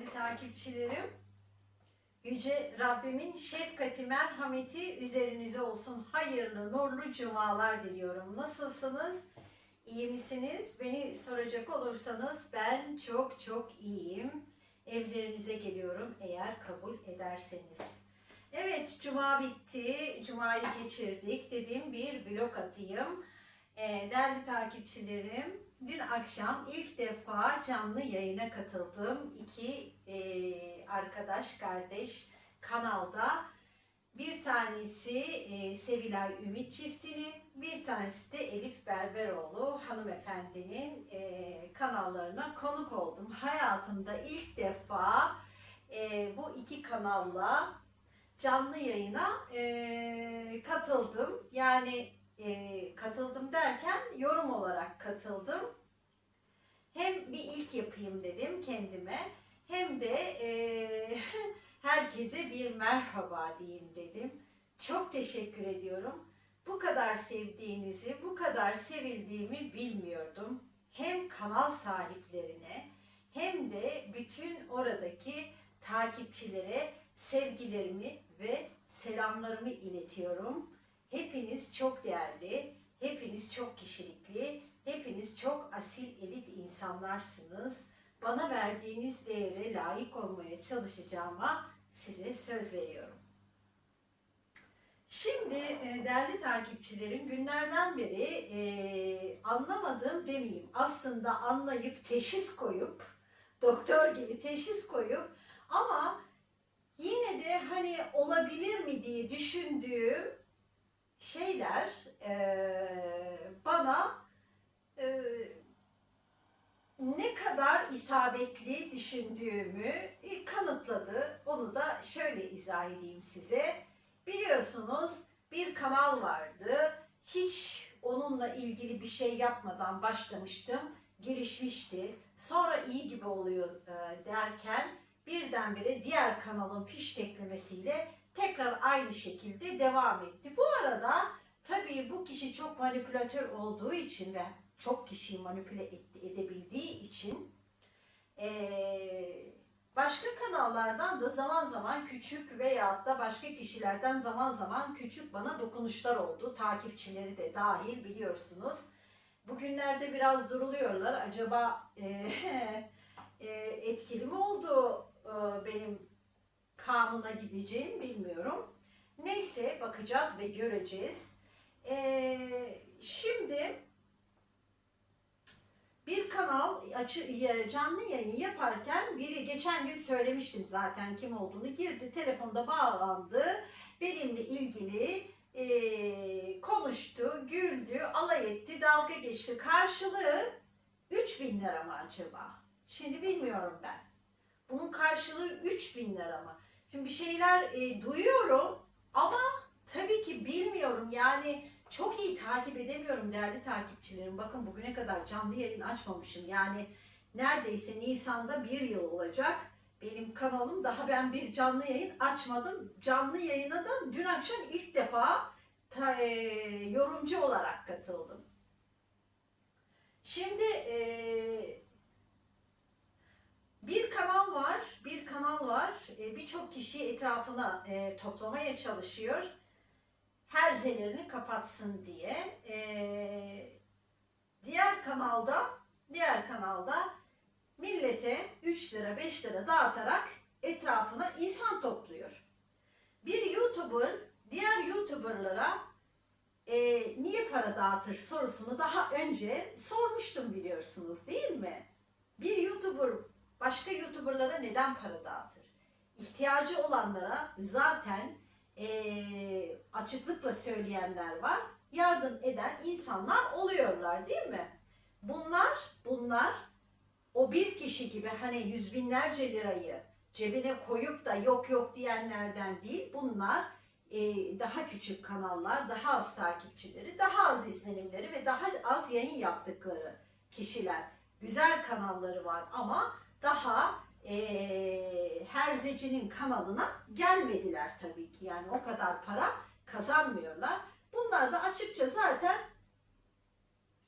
değerli takipçilerim. Yüce Rabbimin şefkati, merhameti üzerinize olsun. Hayırlı, nurlu cumalar diliyorum. Nasılsınız? İyi misiniz? Beni soracak olursanız ben çok çok iyiyim. Evlerinize geliyorum eğer kabul ederseniz. Evet, cuma bitti. Cumayı geçirdik. Dedim bir vlog atayım. Ee, değerli takipçilerim, dün akşam ilk defa canlı yayına katıldım. İki e, arkadaş, kardeş kanalda. Bir tanesi e, Sevilay Ümit çiftinin, bir tanesi de Elif Berberoğlu hanımefendinin e, kanallarına konuk oldum. Hayatımda ilk defa e, bu iki kanalla canlı yayına e, katıldım. Yani e, katıldım derken yorum olarak katıldım. Hem bir ilk yapayım dedim kendime hem de e, herkese bir merhaba diyeyim dedim. Çok teşekkür ediyorum. Bu kadar sevdiğinizi, bu kadar sevildiğimi bilmiyordum. Hem kanal sahiplerine hem de bütün oradaki takipçilere sevgilerimi ve selamlarımı iletiyorum. Hepiniz çok değerli, hepiniz çok kişilikli, hepiniz çok asil elit insanlarsınız. Bana verdiğiniz değere layık olmaya çalışacağıma size söz veriyorum. Şimdi e, değerli takipçilerim günlerden beri e, anlamadığım demeyeyim aslında anlayıp teşhis koyup doktor gibi teşhis koyup ama yine de hani olabilir mi diye düşündüğüm şeyler e, bana e, ne kadar isabetli düşündüğümü kanıtladı. Onu da şöyle izah edeyim size. Biliyorsunuz bir kanal vardı. Hiç onunla ilgili bir şey yapmadan başlamıştım. Gelişmişti. Sonra iyi gibi oluyor e, derken birdenbire diğer kanalın fişteklemesiyle tekrar aynı şekilde devam etti. Bu arada tabii bu kişi çok manipülatör olduğu için ve çok kişiyi manipüle et- edebildiği için eee, başka kanallardan da zaman zaman küçük veyahut da başka kişilerden zaman zaman küçük bana dokunuşlar oldu. Takipçileri de dahil biliyorsunuz. Bugünlerde biraz duruluyorlar. Acaba eee, eee, etkili mi oldu eee, benim kanuna gideceğim bilmiyorum. Neyse bakacağız ve göreceğiz. Ee, şimdi bir kanal açı, canlı yayın yaparken biri geçen gün söylemiştim zaten kim olduğunu girdi telefonda bağlandı benimle ilgili ee, konuştu güldü alay etti dalga geçti karşılığı 3000 lira mı acaba şimdi bilmiyorum ben bunun karşılığı 3000 lira mı şimdi bir şeyler e, duyuyorum ama tabii ki bilmiyorum yani çok iyi takip edemiyorum değerli takipçilerim. Bakın bugüne kadar canlı yayın açmamışım. Yani neredeyse Nisan'da bir yıl olacak. Benim kanalım daha ben bir canlı yayın açmadım. Canlı yayına da dün akşam ilk defa ta- e, yorumcu olarak katıldım. Şimdi e, bir kanal var, bir kanal var. E, Birçok kişi etrafına e, toplamaya çalışıyor herzelerini kapatsın diye. Ee, diğer kanalda diğer kanalda millete 3 lira 5 lira dağıtarak etrafına insan topluyor. Bir YouTuber diğer YouTuber'lara e, niye para dağıtır sorusunu daha önce sormuştum biliyorsunuz değil mi? Bir YouTuber başka YouTuber'lara neden para dağıtır? İhtiyacı olanlara zaten e, açıklıkla söyleyenler var. Yardım eden insanlar oluyorlar değil mi? Bunlar, bunlar o bir kişi gibi hani yüz binlerce lirayı cebine koyup da yok yok diyenlerden değil. Bunlar e, daha küçük kanallar, daha az takipçileri, daha az izlenimleri ve daha az yayın yaptıkları kişiler. Güzel kanalları var ama daha e, Herzeci'nin kanalına gelmediler tabii ki. Yani o kadar para kazanmıyorlar. Bunlar da açıkça zaten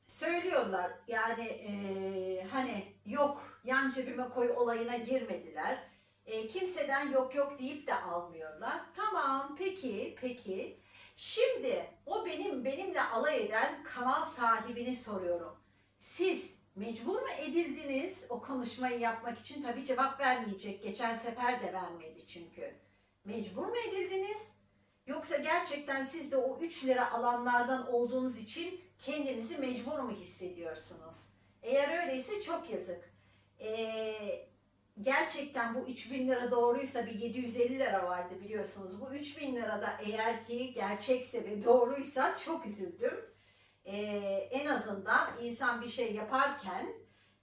söylüyorlar. Yani e, hani yok yan cebime koy olayına girmediler. E, kimseden yok yok deyip de almıyorlar. Tamam peki peki. Şimdi o benim benimle alay eden kanal sahibini soruyorum. Siz mecbur mu edildiniz o konuşmayı yapmak için? Tabii cevap vermeyecek. Geçen sefer de vermedi çünkü. Mecbur mu edildiniz? Yoksa gerçekten siz de o 3 lira alanlardan olduğunuz için kendinizi mecbur mu hissediyorsunuz? Eğer öyleyse çok yazık. Ee, gerçekten bu 3000 lira doğruysa bir 750 lira vardı biliyorsunuz. Bu 3000 lira da eğer ki gerçekse ve doğruysa çok üzüldüm. Ee, en azından insan bir şey yaparken,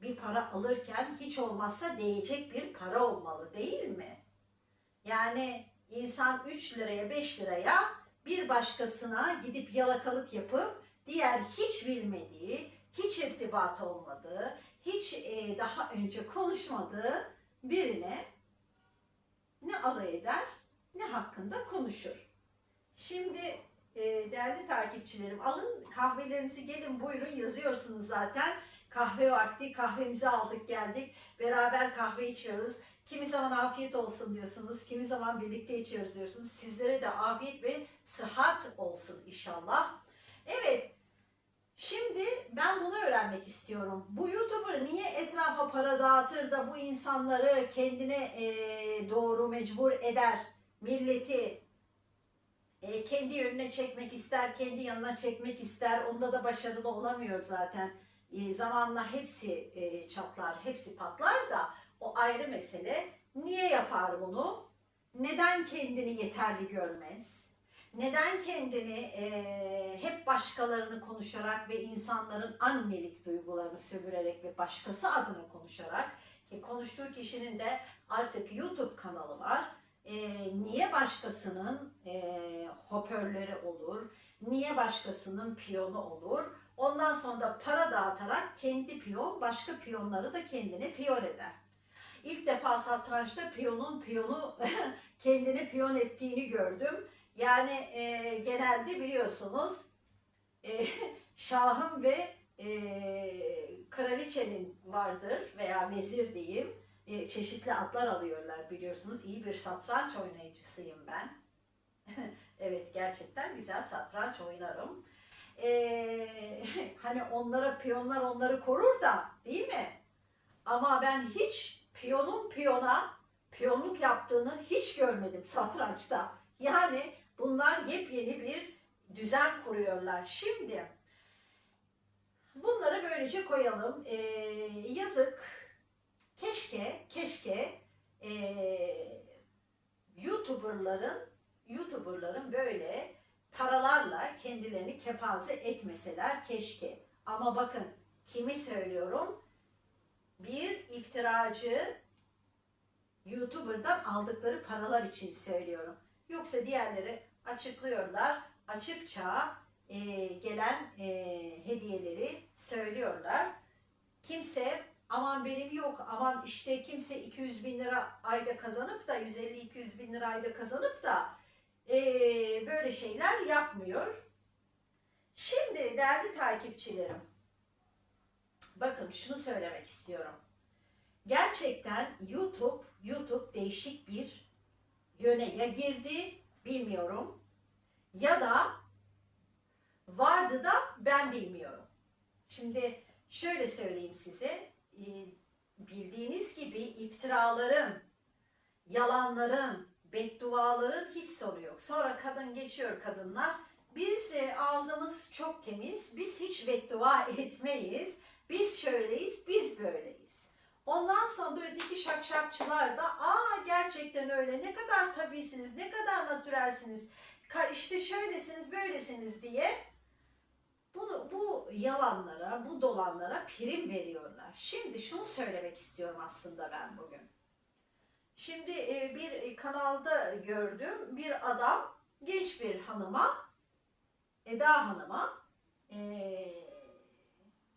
bir para alırken hiç olmazsa değecek bir para olmalı değil mi? Yani insan 3 liraya 5 liraya bir başkasına gidip yalakalık yapıp diğer hiç bilmediği, hiç irtibat olmadığı, hiç e, daha önce konuşmadığı birine ne alay eder ne hakkında konuşur. Şimdi e, değerli takipçilerim alın kahvelerinizi gelin buyurun yazıyorsunuz zaten. Kahve vakti kahvemizi aldık geldik beraber kahve içiyoruz. Kimi zaman afiyet olsun diyorsunuz, kimi zaman birlikte içiyoruz diyorsunuz. Sizlere de afiyet ve sıhhat olsun inşallah. Evet, şimdi ben bunu öğrenmek istiyorum. Bu YouTuber niye etrafa para dağıtır da bu insanları kendine doğru mecbur eder, milleti e, kendi yönüne çekmek ister, kendi yanına çekmek ister. Onda da başarılı olamıyor zaten. E, zamanla hepsi e, çatlar, hepsi patlar da o ayrı mesele. Niye yapar bunu? Neden kendini yeterli görmez? Neden kendini e, hep başkalarını konuşarak ve insanların annelik duygularını sömürerek ve başkası adına konuşarak ki konuştuğu kişinin de artık YouTube kanalı var. E, niye başkasının e, hoparlörleri olur? Niye başkasının piyonu olur? Ondan sonra da para dağıtarak kendi piyon başka piyonları da kendine piyon eder. İlk defa satrançta piyonun piyonu kendini piyon ettiğini gördüm. Yani e, genelde biliyorsunuz e, şahın ve e, kraliçenin vardır veya vezir diyeyim. E, çeşitli adlar alıyorlar biliyorsunuz. İyi bir satranç oynayıcısıyım ben. evet gerçekten güzel satranç oynarım. E, hani onlara piyonlar onları korur da değil mi? Ama ben hiç piyonun piyona piyonluk yaptığını hiç görmedim satrançta. Yani bunlar yepyeni bir düzen kuruyorlar. Şimdi bunları böylece koyalım. Ee, yazık. Keşke, keşke ee, YouTuber'ların YouTuber'ların böyle paralarla kendilerini kepaze etmeseler keşke. Ama bakın kimi söylüyorum? bir iftiracı YouTuber'dan aldıkları paralar için söylüyorum. Yoksa diğerleri açıklıyorlar. Açıkça e, gelen e, hediyeleri söylüyorlar. Kimse aman benim yok aman işte kimse 200 bin lira ayda kazanıp da 150-200 bin lira ayda kazanıp da e, böyle şeyler yapmıyor. Şimdi değerli takipçilerim Bakın şunu söylemek istiyorum. Gerçekten YouTube, YouTube değişik bir yöne ya girdi bilmiyorum ya da vardı da ben bilmiyorum. Şimdi şöyle söyleyeyim size. E, Bildiğiniz gibi iftiraların, yalanların, bedduaların hiç sonu yok. Sonra kadın geçiyor kadınlar. Biz e, ağzımız çok temiz, biz hiç beddua etmeyiz. Biz şöyleyiz, biz böyleyiz. Ondan sonra da öteki şakşakçılar da aa gerçekten öyle ne kadar tabisiniz, ne kadar natürelsiniz, işte şöylesiniz, böylesiniz diye bunu, bu yalanlara, bu dolanlara prim veriyorlar. Şimdi şunu söylemek istiyorum aslında ben bugün. Şimdi e, bir kanalda gördüm bir adam genç bir hanıma, Eda Hanım'a eee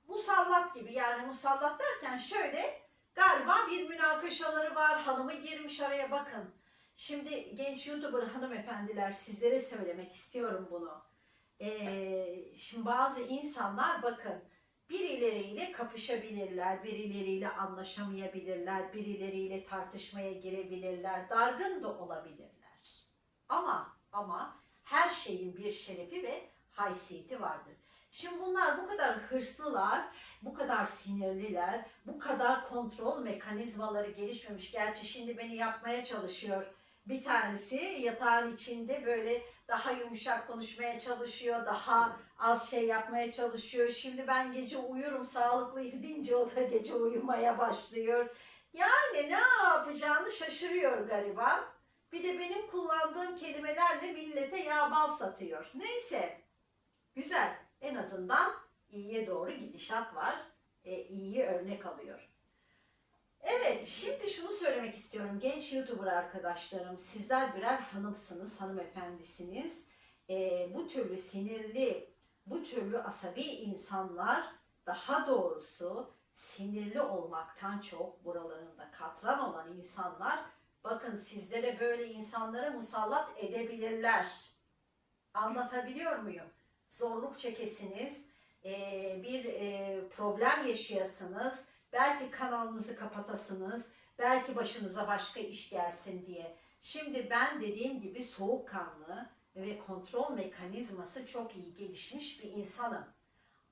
musallat gibi yani musallat derken şöyle galiba bir münakaşaları var hanımı girmiş araya bakın. Şimdi genç YouTuber hanımefendiler sizlere söylemek istiyorum bunu. Ee, şimdi bazı insanlar bakın birileriyle kapışabilirler, birileriyle anlaşamayabilirler, birileriyle tartışmaya girebilirler, dargın da olabilirler. Ama ama her şeyin bir şerefi ve haysiyeti vardır. Şimdi bunlar bu kadar hırslılar, bu kadar sinirliler, bu kadar kontrol mekanizmaları gelişmemiş. Gerçi şimdi beni yapmaya çalışıyor. Bir tanesi yatağın içinde böyle daha yumuşak konuşmaya çalışıyor, daha az şey yapmaya çalışıyor. Şimdi ben gece uyurum sağlıklıyım deyince o da gece uyumaya başlıyor. Yani ne yapacağını şaşırıyor gariban. Bir de benim kullandığım kelimelerle millete yağ bal satıyor. Neyse. Güzel. En azından iyiye doğru gidişat var. E, iyiyi örnek alıyor. Evet, şimdi şunu söylemek istiyorum. Genç YouTuber arkadaşlarım, sizler birer hanımsınız, hanımefendisiniz. E, bu türlü sinirli, bu türlü asabi insanlar daha doğrusu sinirli olmaktan çok buralarında katran olan insanlar bakın sizlere böyle insanlara musallat edebilirler. Anlatabiliyor muyum? Zorluk çekesiniz, eee, bir eee, problem yaşayasınız, belki kanalınızı kapatasınız, belki başınıza başka iş gelsin diye. Şimdi ben dediğim gibi soğukkanlı ve kontrol mekanizması çok iyi gelişmiş bir insanım.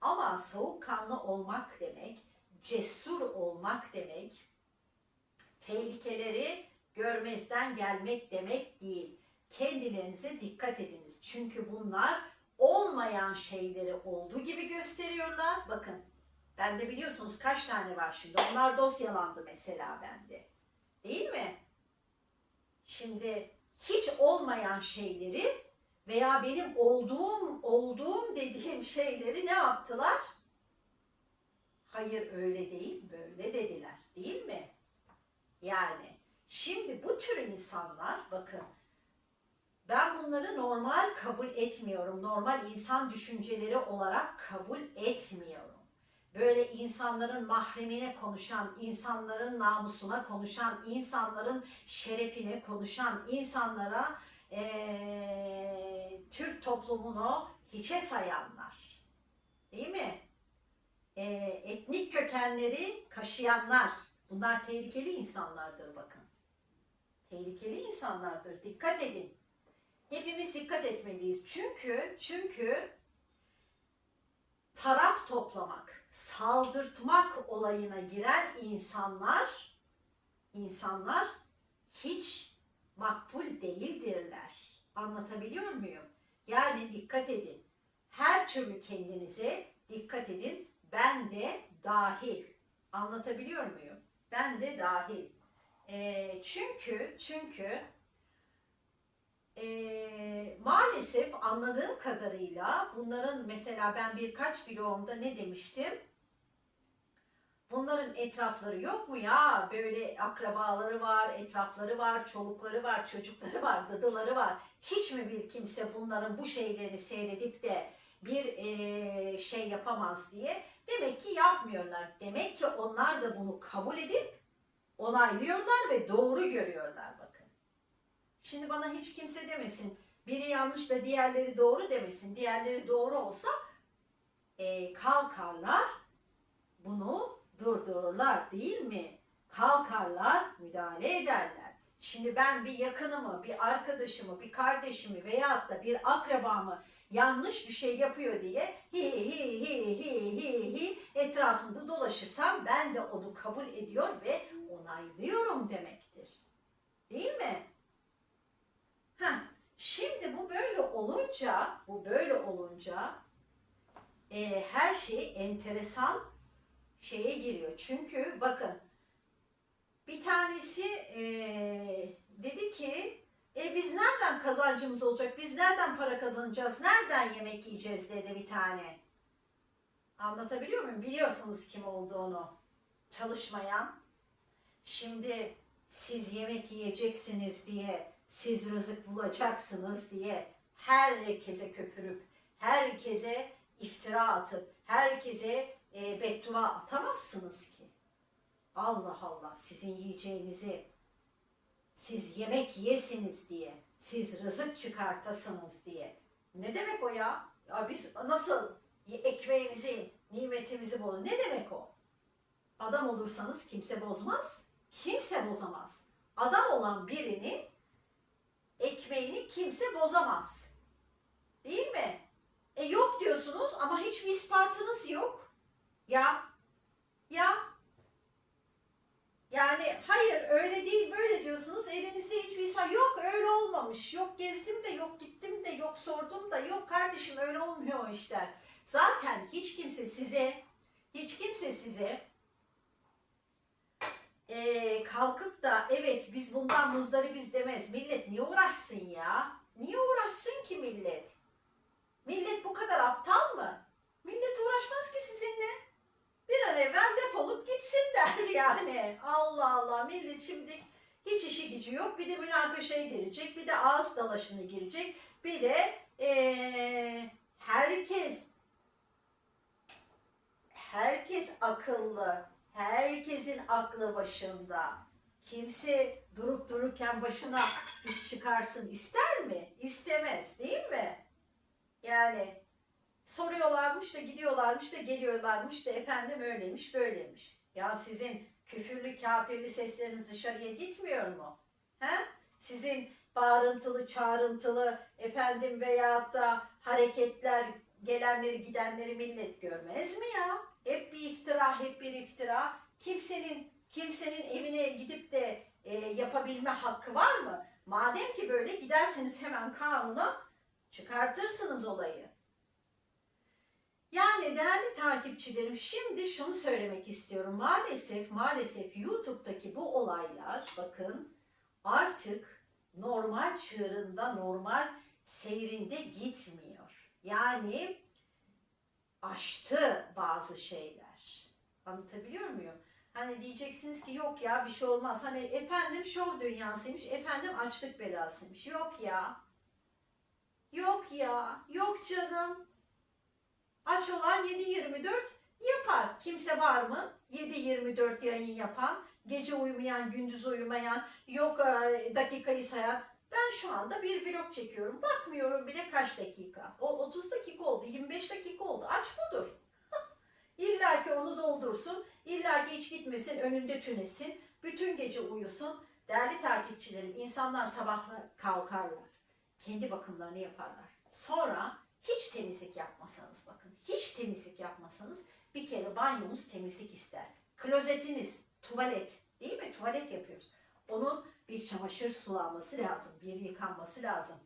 Ama soğukkanlı olmak demek, cesur olmak demek, tehlikeleri görmezden gelmek demek değil. Kendilerinize dikkat ediniz. Çünkü bunlar olmayan şeyleri olduğu gibi gösteriyorlar. Bakın bende biliyorsunuz kaç tane var şimdi. Onlar dosyalandı mesela bende. Değil mi? Şimdi hiç olmayan şeyleri veya benim olduğum olduğum dediğim şeyleri ne yaptılar? Hayır öyle değil, böyle dediler. Değil mi? Yani şimdi bu tür insanlar bakın ben bunları normal kabul etmiyorum. Normal insan düşünceleri olarak kabul etmiyorum. Böyle insanların mahremine konuşan, insanların namusuna konuşan, insanların şerefine konuşan insanlara eee, Türk toplumunu hiçe sayanlar. Değil mi? Eee, etnik kökenleri kaşıyanlar. Bunlar tehlikeli insanlardır bakın. Tehlikeli insanlardır. Dikkat edin. Hepimiz dikkat etmeliyiz. Çünkü çünkü taraf toplamak, saldırtmak olayına giren insanlar insanlar hiç makbul değildirler. Anlatabiliyor muyum? Yani dikkat edin. Her türlü kendinize dikkat edin. Ben de dahil. Anlatabiliyor muyum? Ben de dahil. Ee, çünkü çünkü ee, maalesef anladığım kadarıyla bunların mesela ben birkaç vlogumda ne demiştim? Bunların etrafları yok mu ya? Böyle akrabaları var, etrafları var, çolukları var, çocukları var, dadıları var. Hiç mi bir kimse bunların bu şeylerini seyredip de bir eee, şey yapamaz diye? Demek ki yapmıyorlar. Demek ki onlar da bunu kabul edip onaylıyorlar ve doğru görüyorlar bakın. Şimdi bana hiç kimse demesin. Biri yanlış da diğerleri doğru demesin. Diğerleri doğru olsa e, kalkarlar bunu durdururlar değil mi? Kalkarlar müdahale ederler. Şimdi ben bir yakınımı, bir arkadaşımı, bir kardeşimi veyahut da bir akrabamı yanlış bir şey yapıyor diye hi hi hi hi hi hi etrafında dolaşırsam ben de onu kabul ediyor ve onaylıyorum demektir. Değil mi? Heh, şimdi bu böyle olunca, bu böyle olunca e, her şey enteresan şeye giriyor. Çünkü bakın bir tanesi e, dedi ki e, biz nereden kazancımız olacak? Biz nereden para kazanacağız? Nereden yemek yiyeceğiz dedi bir tane. Anlatabiliyor muyum? Biliyorsunuz kim olduğunu. Çalışmayan. Şimdi siz yemek yiyeceksiniz diye, siz rızık bulacaksınız diye herkese köpürüp, herkese iftira atıp, herkese e, beddua atamazsınız ki. Allah Allah sizin yiyeceğinizi siz yemek yesiniz diye, siz rızık çıkartasınız diye. Ne demek o ya? Ya biz nasıl ekmeğimizi Nimetimizi boz. Ne demek o? Adam olursanız kimse bozmaz, kimse bozamaz. Adam olan birinin ekmeğini kimse bozamaz. Değil mi? E yok diyorsunuz ama hiçbir ispatınız yok. Ya, ya. Yani hayır öyle değil böyle diyorsunuz elinizde hiçbir ispat yok öyle olmamış. Yok gezdim de yok gittim de yok sordum da yok kardeşim öyle olmuyor işler. Zaten hiç kimse size hiç kimse size eee, kalkıp da evet biz bundan muzdaribiz demez. Millet niye uğraşsın ya? Niye uğraşsın ki millet? Millet bu kadar aptal mı? Millet uğraşmaz ki sizinle. Bir an evvel defolup gitsin der yani. Allah Allah millet şimdi hiç işi gücü yok. Bir de münakaşaya girecek. Bir de ağız dalaşına girecek. Bir de eee, herkes herkes akıllı. Herkesin aklı başında. Kimse durup dururken başına iş çıkarsın ister mi? İstemez değil mi? Yani soruyorlarmış da gidiyorlarmış da geliyorlarmış da efendim öyleymiş böyleymiş. Ya sizin küfürlü kafirli sesleriniz dışarıya gitmiyor mu? He? Sizin bağırıntılı çağrıntılı efendim veyahut da hareketler gelenleri gidenleri millet görmez mi ya? Hep bir iftira, hep bir iftira. Kimsenin kimsenin evine gidip de e, yapabilme hakkı var mı? Madem ki böyle giderseniz hemen kanuna çıkartırsınız olayı. Yani değerli takipçilerim şimdi şunu söylemek istiyorum. Maalesef maalesef YouTube'daki bu olaylar bakın artık normal çığırında normal seyrinde gitmiyor. Yani aştı bazı şeyler. Anlatabiliyor muyum? Hani diyeceksiniz ki yok ya bir şey olmaz. Hani efendim şov dünyasıymış, efendim açlık belasıymış. Yok ya. Yok ya. Yok canım. Aç olan 7-24 yapar. Kimse var mı? 7-24 yayın yapan, gece uyumayan, gündüz uyumayan, yok e, dakikayı sayan. Ben şu anda bir vlog çekiyorum. Bakmıyorum bile kaç dakika. O 30 dakika oldu, 25 dakika oldu. Aç budur. İlla ki onu doldursun. İlla ki hiç gitmesin, önünde tünesin. Bütün gece uyusun. Değerli takipçilerim, insanlar sabahla kalkarlar. Kendi bakımlarını yaparlar. Sonra hiç temizlik yapmasanız bakın, hiç temizlik yapmasanız bir kere banyonuz temizlik ister. Klozetiniz, tuvalet değil mi? Tuvalet yapıyoruz. Onun bir çamaşır sulanması lazım, bir yıkanması lazım.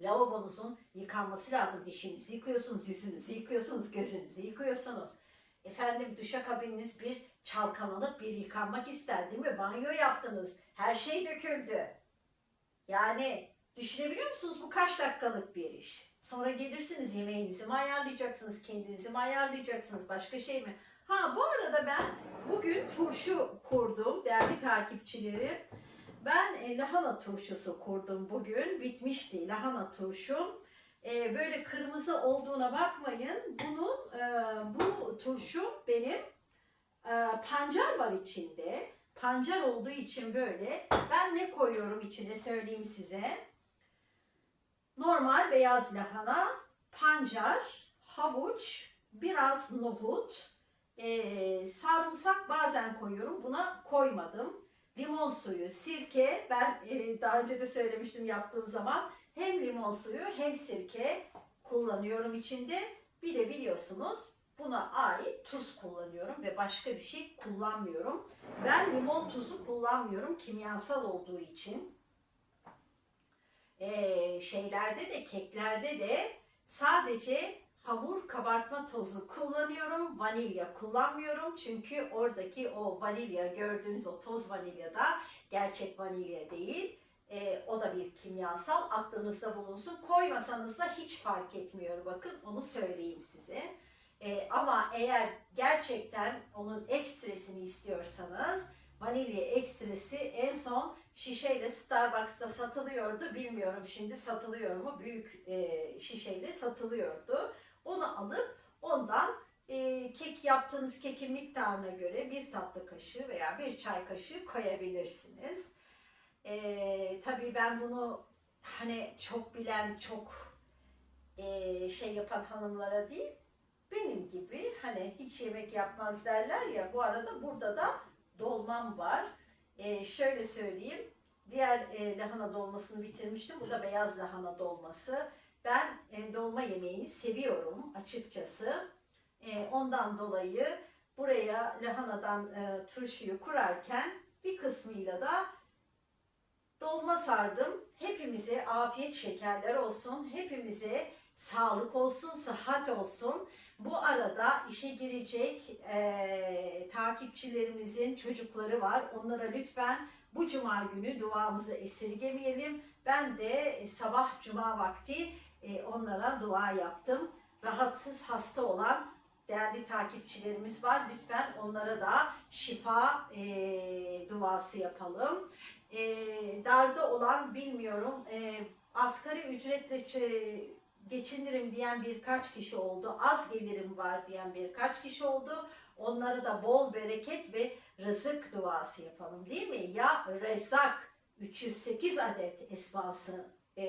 Lavabonuzun yıkanması lazım. Dişinizi yıkıyorsunuz, yüzünüzü yıkıyorsunuz, gözünüzü yıkıyorsunuz. Efendim duşakabininiz bir çalkalanıp bir yıkanmak ister değil mi? Banyo yaptınız, her şey döküldü. Yani düşünebiliyor musunuz bu kaç dakikalık bir iş? Sonra gelirsiniz yemeğinizi mi ayarlayacaksınız, kendinizi mi ayarlayacaksınız, başka şey mi? Ha bu arada ben bugün turşu kurdum değerli takipçilerim. Ben e, lahana turşusu kurdum bugün. Bitmişti lahana turşum. E, böyle kırmızı olduğuna bakmayın. Bunun e, bu turşum benim e, pancar var içinde. Pancar olduğu için böyle. Ben ne koyuyorum içine söyleyeyim size. Normal beyaz lahana, pancar, havuç, biraz nohut, e, sarımsak bazen koyuyorum. Buna koymadım. Limon suyu, sirke. Ben e, daha önce de söylemiştim yaptığım zaman hem limon suyu hem sirke kullanıyorum içinde. Bir de biliyorsunuz buna ait tuz kullanıyorum ve başka bir şey kullanmıyorum. Ben limon tuzu kullanmıyorum kimyasal olduğu için. Ee, şeylerde de keklerde de sadece hamur kabartma tozu kullanıyorum. Vanilya kullanmıyorum. Çünkü oradaki o vanilya gördüğünüz o toz vanilya da gerçek vanilya değil. Ee, o da bir kimyasal. Aklınızda bulunsun. Koymasanız da hiç fark etmiyor. Bakın onu söyleyeyim size. Ee, ama eğer gerçekten onun ekstresini istiyorsanız vanilya ekstresi en son şişeyle Starbucks'ta satılıyordu. Bilmiyorum şimdi satılıyor mu? Büyük e, şişeyle satılıyordu. Onu alıp ondan e, kek yaptığınız kekin miktarına göre bir tatlı kaşığı veya bir çay kaşığı koyabilirsiniz. E, tabii ben bunu hani çok bilen, çok e, şey yapan hanımlara değil, benim gibi hani hiç yemek yapmaz derler ya bu arada burada da dolmam var. Ee, şöyle söyleyeyim. Diğer e, lahana dolmasını bitirmiştim. Bu da beyaz lahana dolması. Ben e, dolma yemeğini seviyorum açıkçası. E, ondan dolayı buraya lahanadan e, turşuyu kurarken bir kısmıyla da dolma sardım. Hepimize afiyet şekerler olsun. Hepimize sağlık olsun, sıhhat olsun. Bu arada işe girecek e, takipçilerimizin çocukları var. Onlara lütfen bu cuma günü duamızı esirgemeyelim. Ben de sabah cuma vakti e, onlara dua yaptım. Rahatsız hasta olan değerli takipçilerimiz var. Lütfen onlara da şifa e, duası yapalım. E, darda olan bilmiyorum e, asgari ücretle geçinirim diyen birkaç kişi oldu. Az gelirim var diyen birkaç kişi oldu. Onlara da bol bereket ve rızık duası yapalım değil mi? Ya Rezak 308 adet esması e,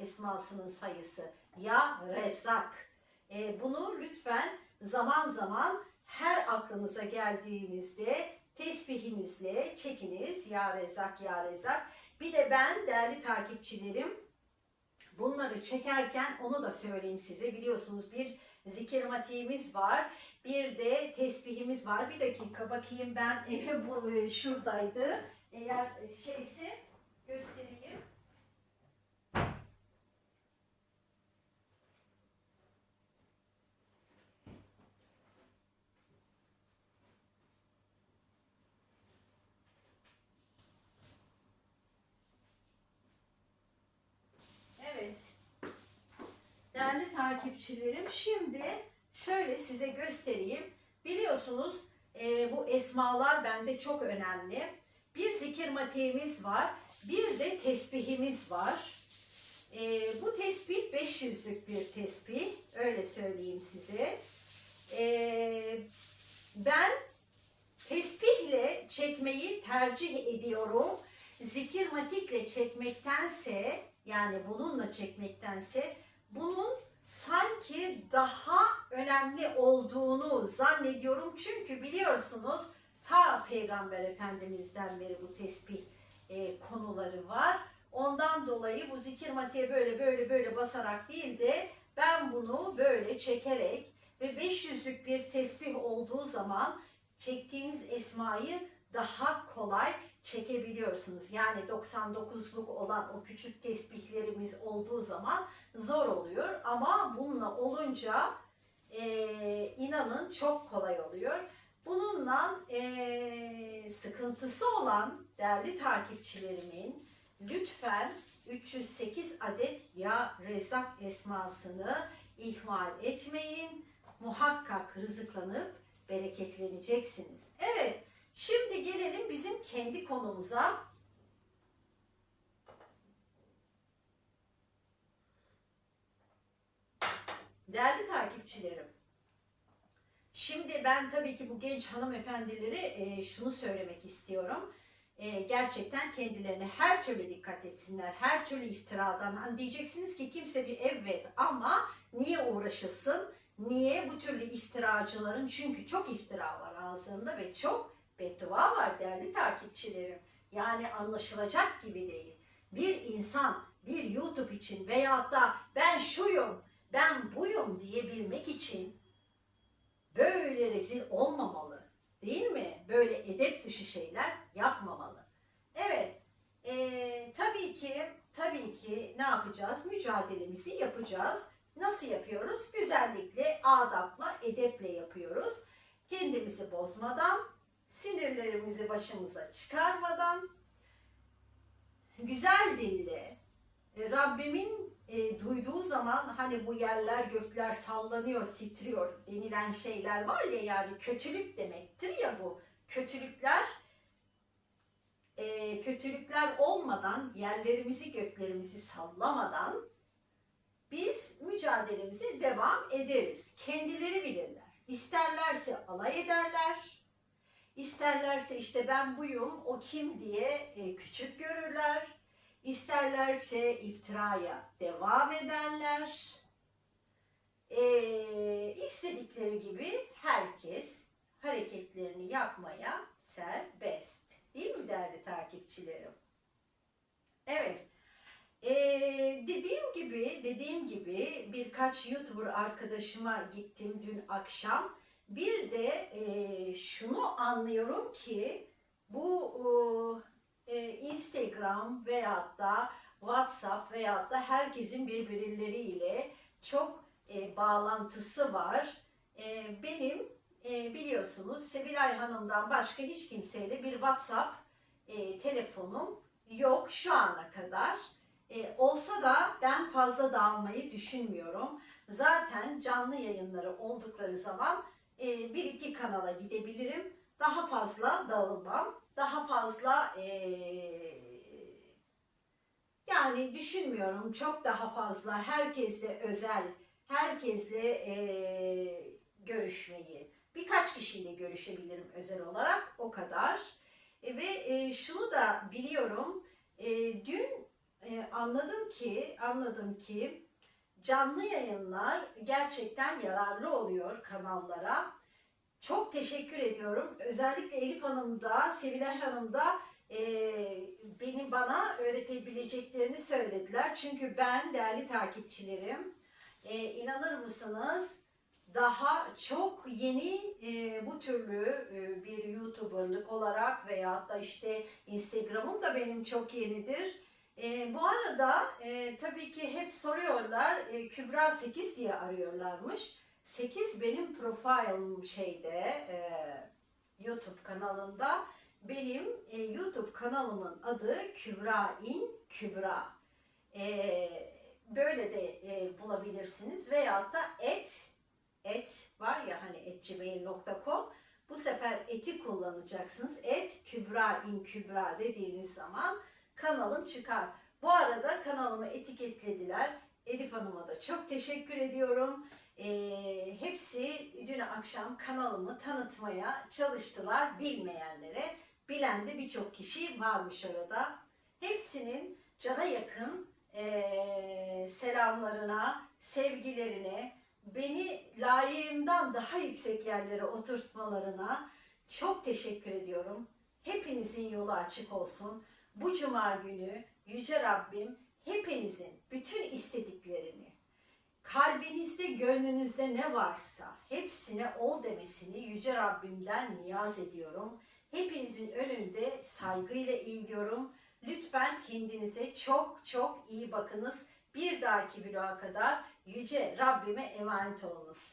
esmasının sayısı. Ya Rezak. E, bunu lütfen zaman zaman her aklınıza geldiğinizde tesbihinizle çekiniz. Ya Rezak, Ya Rezak. Bir de ben değerli takipçilerim bunları çekerken onu da söyleyeyim size. Biliyorsunuz bir zikir matiğimiz var. Bir de tesbihimiz var. Bir dakika bakayım ben bu e, şuradaydı. Eğer şeyse göstereyim. Evet. Değerli takipçilerim şimdi şöyle size göstereyim. Biliyorsunuz e, bu esmalar bende çok önemli. Bir zikir matiğimiz var. Bir de tesbihimiz var. E, bu tesbih 500'lük bir tesbih. Öyle söyleyeyim size. E, ben tesbihle çekmeyi tercih ediyorum. Zikirmatikle çekmektense yani bununla çekmektense bunun sanki daha önemli olduğunu zannediyorum. Çünkü biliyorsunuz ta Peygamber Efendimiz'den beri bu tesbih e, konuları var. Ondan dolayı bu zikir matiğe böyle böyle böyle basarak değil de ben bunu böyle çekerek ve 500'lük bir tesbih olduğu zaman çektiğiniz esmayı daha kolay çekebiliyorsunuz. Yani 99'luk olan o küçük tesbihlerimiz olduğu zaman zor oluyor. Ama bununla olunca e, inanın çok kolay oluyor. Bununla e, sıkıntısı olan değerli takipçilerimin lütfen 308 adet ya rezak esmasını ihmal etmeyin. Muhakkak rızıklanıp bereketleneceksiniz. Evet, şimdi gelelim bizim kendi konumuza. Değerli takipçilerim, şimdi ben tabii ki bu genç hanımefendilere e, şunu söylemek istiyorum. E, gerçekten kendilerine her türlü dikkat etsinler, her türlü iftiradan. Hani diyeceksiniz ki kimse bir evet ama niye uğraşılsın? Niye bu türlü iftiracıların? Çünkü çok iftira var ağızlarında ve çok beddua var değerli takipçilerim. Yani anlaşılacak gibi değil. Bir insan bir YouTube için veyahut da ben şuyum, ben buyum diyebilmek için böyle rezil olmamalı. Değil mi? Böyle edep dışı şeyler yapmamalı. Evet, eee, tabii ki, tabii ki ne yapacağız? Mücadelemizi yapacağız. Nasıl yapıyoruz? Güzellikle, adapla, edeple yapıyoruz. Kendimizi bozmadan, sinirlerimizi başımıza çıkarmadan, güzel dille, e, Rabbimin e, duyduğu zaman hani bu yerler gökler sallanıyor, titriyor denilen şeyler var ya yani kötülük demektir ya bu. Kötülükler e, kötülükler olmadan, yerlerimizi göklerimizi sallamadan biz mücadelemize devam ederiz. Kendileri bilirler. İsterlerse alay ederler. İsterlerse işte ben buyum, o kim diye e, küçük görürler. İsterlerse iftiraya devam ederler. E, istedikleri gibi herkes hareketlerini yapmaya serbest. Değil mi değerli takipçilerim? Evet. Ee, dediğim gibi, dediğim gibi birkaç YouTuber arkadaşıma gittim dün akşam. Bir de e, şunu anlıyorum ki bu e, Instagram veyahut da WhatsApp veyahut da herkesin birbirleriyle çok e, bağlantısı var. E, benim e, biliyorsunuz Sevilay Hanım'dan başka hiç kimseyle bir WhatsApp e, telefonum yok şu ana kadar. E, olsa da ben fazla dağılmayı düşünmüyorum. Zaten canlı yayınları oldukları zaman e, bir iki kanala gidebilirim. Daha fazla dağılmam. Daha fazla e, yani düşünmüyorum çok daha fazla herkesle özel, herkesle e, görüşmeyi. Birkaç kişiyle görüşebilirim özel olarak o kadar. E, ve e, şunu da biliyorum. E, dün e, anladım ki anladım ki canlı yayınlar gerçekten yararlı oluyor kanallara. Çok teşekkür ediyorum. Özellikle Elif Hanım da, Sevilay Hanım da e, beni bana öğretebileceklerini söylediler. Çünkü ben değerli takipçilerim, e, inanır mısınız daha çok yeni e, bu türlü e, bir YouTuber'lık olarak veyahut da işte Instagram'ım da benim çok yenidir. E, bu arada e, tabii ki hep soruyorlar e, Kübra 8 diye arıyorlarmış. 8 benim profilim şeyde e, YouTube kanalında. Benim e, YouTube kanalımın adı Kübra İn Kübra. E, böyle de e, bulabilirsiniz. Veyahut da et, et var ya hani etgmail.com bu sefer eti kullanacaksınız. Et Kübra İn Kübra dediğiniz zaman kanalım çıkar. Bu arada kanalımı etiketlediler. Elif Hanım'a da çok teşekkür ediyorum. E, hepsi dün akşam kanalımı tanıtmaya çalıştılar bilmeyenlere. Bilen de birçok kişi varmış orada. Hepsinin cana yakın e, selamlarına, sevgilerine, beni layığımdan daha yüksek yerlere oturtmalarına çok teşekkür ediyorum. Hepinizin yolu açık olsun. Bu cuma günü Yüce Rabbim hepinizin bütün istediklerini, kalbinizde, gönlünüzde ne varsa hepsine ol demesini Yüce Rabbimden niyaz ediyorum. Hepinizin önünde saygıyla eğiliyorum. Lütfen kendinize çok çok iyi bakınız. Bir dahaki vloga kadar Yüce Rabbime emanet olunuz.